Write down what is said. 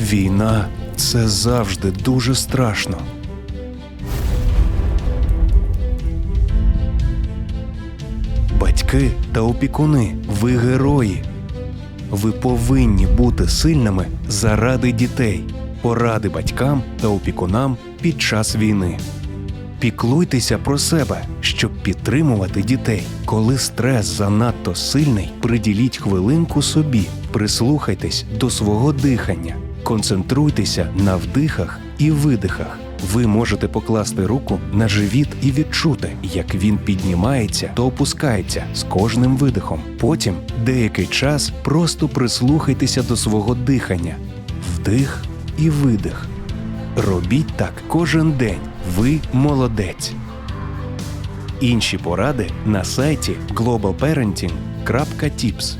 Війна це завжди дуже страшно. Батьки та опікуни, ви герої. Ви повинні бути сильними заради дітей, поради батькам та опікунам під час війни. Піклуйтеся про себе, щоб підтримувати дітей. Коли стрес занадто сильний, приділіть хвилинку собі, прислухайтесь до свого дихання, концентруйтеся на вдихах і видихах. Ви можете покласти руку на живіт і відчути, як він піднімається та опускається з кожним видихом. Потім деякий час просто прислухайтеся до свого дихання, вдих і видих. Робіть так кожен день. Ви молодець. Інші поради на сайті globalparenting.tips.